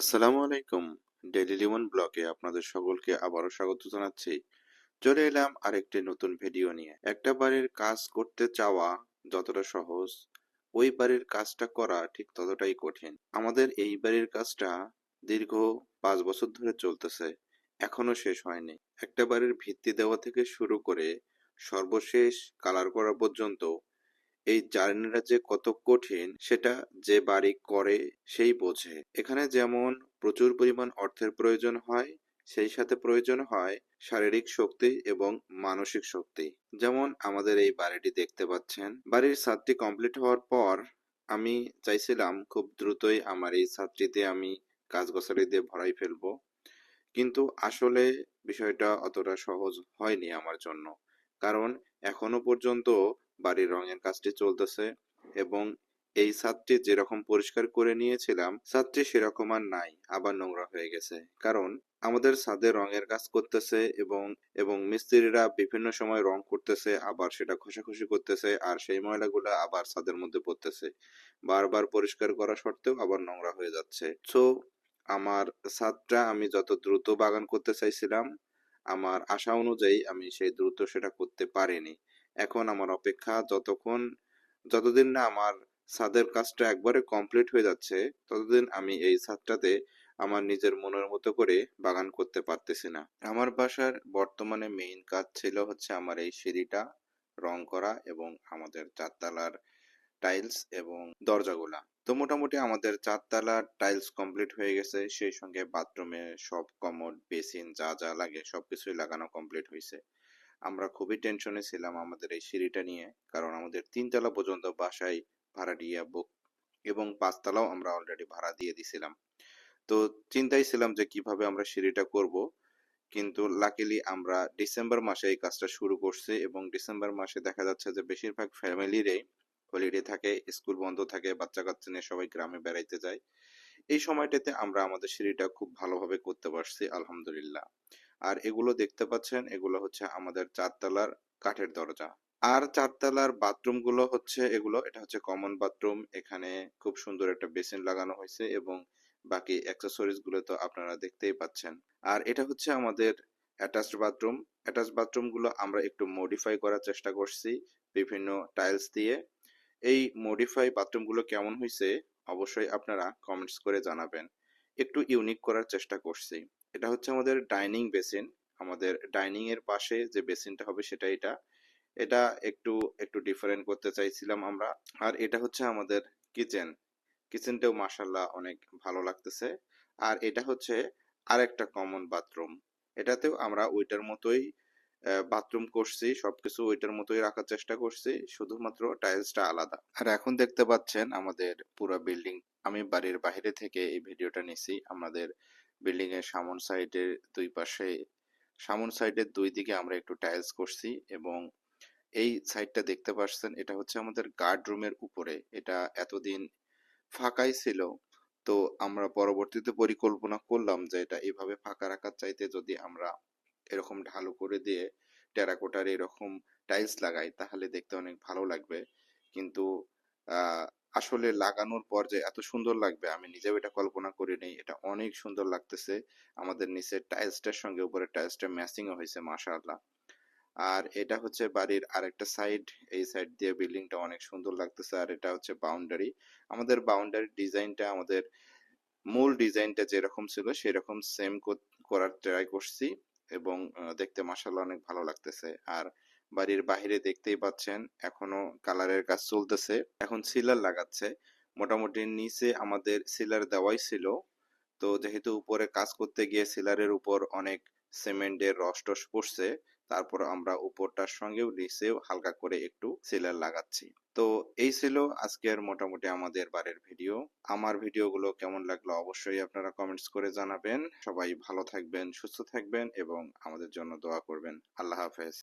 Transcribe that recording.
আসসালামু আলাইকুম। ডেইলি লিমন ব্লগে আপনাদের সকলকে আবারও স্বাগত জানাচ্ছি। চলে এলাম আরেকটি নতুন ভিডিও নিয়ে। একটা বাড়ির কাজ করতে চাওয়া যতটা সহজ, ওই বাড়ির কাজটা করা ঠিক ততটাই কঠিন। আমাদের এই বাড়ির কাজটা দীর্ঘ পাঁচ বছর ধরে চলতেছে, এখনও শেষ হয়নি। একটা বাড়ির ভিত্তি দেওয়া থেকে শুরু করে সর্বশেষ কালার করা পর্যন্ত এই জার্নিটা যে কত কঠিন, সেটা যে বাড়ি করে সেই বোঝে। এখানে যেমন প্রচুর পরিমাণ অর্থের প্রয়োজন হয়, সেই সাথে প্রয়োজন হয় শারীরিক শক্তি এবং মানসিক শক্তি। যেমন আমাদের এই বাড়িটি দেখতে পাচ্ছেন। বাড়ির ছাদটি কমপ্লিট হওয়ার পর আমি চাইছিলাম খুব দ্রুতই আমার এই ছাদটিতে আমি কাজ গোছালি দিয়ে ভরাই ফেলব। কিন্তু আসলে বিষয়টা অতটা সহজ হয়নি আমার জন্য। কারণ এখনও পর্যন্ত বাড়ির রঙের কাজটি চলতেছে এবং এই ছাদটি যেরকম পরিষ্কার করে নিয়েছিলাম, ছাদটি সেরকম আর নাই, আবার নোংরা হয়ে গেছে। কারণ আমাদের ছাদে রঙের কাজ করতেছে এবং এবং মিস্ত্রিরা বিভিন্ন সময় রং করতেছে, আবার সেটা ঘষাঘষি করতেছে, আর সেই ময়লাগুলো আবার ছাদের মধ্যে পড়তেছে। বারবার পরিষ্কার করা সত্ত্বেও আবার নোংরা হয়ে যাচ্ছে। সো আমার ছাদটা আমি যত দ্রুত বাগান করতে চাইছিলাম, আমার আশা অনুযায়ী আমি সেই দ্রুত সেটা করতে পারিনি। এখন আমার অপেক্ষা যতক্ষণ, যতদিন না আমার ছাদের কাজটা একবারে কমপ্লিট হয়ে যাচ্ছে, ততদিন আমি এই ছাদটাতে আমার নিজের মনের মতো করে বাগান করতে পারতেছি না। আমার বাসার বর্তমানে মেইন কাজ ছিল হচ্ছে আমার এই সিঁড়িটা রং করা এবং আমাদের চারতলার টাইলস এবং দরজাগুলা। তো মোটামুটি আমাদের চারতলার টাইলস কমপ্লিট হয়ে গেছে, সেই সঙ্গে বাথরুমে সব কমোড বেসিন যা যা লাগে সবকিছুই লাগানো কমপ্লিট হয়েছে আমরা খুবই টেনশনে ছিলাম আমাদের এই সিঁড়িটা নিয়ে, কারণ আমাদের তিনতলা পর্যন্ত বাসায় ভাড়াটিয়া বুক এবং পাঁচতলাও আমরা অলরেডি ভাড়া দিয়ে দিছিলাম। তো চিন্তাই ছিলাম যে কীভাবে আমরা সিঁড়িটা করব, কিন্তু লাকিলি আমরা ডিসেম্বর মাসে এই কাজটা শুরু করছি এবং ডিসেম্বর মাসে দেখা যাচ্ছে যে বেশিরভাগ ফ্যামিলিরই হলিডে থাকে স্কুল বন্ধ থাকে বাচ্চা কাচ্চা নিয়ে সবাই গ্রামে বেড়াইতে যায়। এই সময়টাতে আমরা আমাদের সিঁড়িটা খুব ভালোভাবে করতে পারছি, আলহামদুলিল্লাহ। আর এগুলো দেখতে পাচ্ছেন, এগুলো হচ্ছে আমাদের চারতলার কাঠের দরজা। আর চারতলার বাথরুমগুলো হচ্ছে এগুলো, এটা হচ্ছে কমন বাথরুম এখানে খুব সুন্দর একটা বেসিন লাগানো হয়েছে এবং বাকি অ্যাক্সেসরিজগুলো তো আপনারা দেখতেই পাচ্ছেন। আর এটা হচ্ছে আমাদের অ্যাটাচড বাথরুম অ্যাটাচ বাথরুমগুলো আমরা একটু মডিফাই করার চেষ্টা করছি বিভিন্ন টাইলস দিয়ে। এই মডিফাই বাথরুমগুলো কেমন হয়েছে, অবশ্যই আপনারা কমেন্টস করে জানাবেন। একটু ইউনিক করার চেষ্টা করছি। এটা হচ্ছে আমাদের ডাইনিং বেসিন আমাদের ডাইনিং এর পাশে যে বেসিনটা হবে সেটা এটা। এটা একটু একটু ডিফারেন্ট করতে চাইছিলাম আমরা। আর এটা হচ্ছে আমাদের কিচেন কিচেনটাও মাসাল্লাহ অনেক ভালো লাগতেছে। আর এটা হচ্ছে আরেকটা কমন বাথরুম এটাতেও আমরা ওইটার মতোই বাথরুম করছি। সবকিছু ওইটার মতোই রাখার চেষ্টা করছি। শুধুমাত্র টাইলসটা আলাদা। আর এখন দেখতে পাচ্ছেন আমাদের পুরো বিল্ডিং আমি বাড়ির বাইরে থেকে এই ভিডিওটা নিছি। আমাদের বিল্ডিং এর সামন সাইডের দুই পাশে, সামন সাইডের দুই দিকে আমরা একটু টাইলস করছি এবং এই সাইডটা দেখতে পাচ্ছেন, এটা হচ্ছে আমাদের গার্ড রুমের উপরে। এটা এতদিন ফাঁকাই ছিল, তো আমরা পরবর্তীতে পরিকল্পনা করলাম যে এটা এভাবে ফাঁকা রাখার চাইতে যদি আমরা এরকম ঢালু করে দিয়ে টেরাকোটার এরকম টাইলস লাগাই, তাহলে দেখতে অনেক ভালো লাগবে। কিন্তু আসলে লাগানোর পর যে এত সুন্দর লাগবে, আমি নিজেও এটা কল্পনা করি নেই। এটা অনেক সুন্দর লাগতেছে। আমাদের নিচের টাইলসটার সঙ্গে উপরের টাইলসটা ম্যাচিংও হয়েছে, মাশাআল্লাহ। আর এটা হচ্ছে বাড়ির আরেকটা সাইড। এই সাইড দিয়ে বিল্ডিংটা অনেক সুন্দর লাগতেছে আর এটা হচ্ছে বাউন্ডারি। আমাদের বাউন্ডারি ডিজাইনটা, আমাদের মূল ডিজাইনটা যেরকম ছিল, সেরকম সেম করার ট্রাই করছি এবং দেখতে মাসাল্লাহ অনেক ভালো লাগতেছে। আর বাড়ির বাহিরে দেখতেই পাচ্ছেন, এখনও কালারের কাজ চলতেছে। এখন সিলার লাগাচ্ছে। মোটামুটি নিচে আমাদের সিলার দেওয়াই ছিল। তো যেহেতু উপরে কাজ করতে গিয়ে সিলারের উপর অনেক সিমেন্টের রস টস পড়ছে, তারপর আমরা উপরটার সঙ্গেও নিচেও হালকা করে একটু সিলার লাগাচ্ছি। তো এই ছিল আজকের মোটামুটি আমাদের বাড়ির ভিডিও। আমার ভিডিওগুলো কেমন লাগল অবশ্যই আপনারা কমেন্টস করে জানাবেন। সবাই ভালো থাকবেন, সুস্থ থাকবেন এবং আমাদের জন্য দোয়া করবেন। আল্লাহ হাফেজ।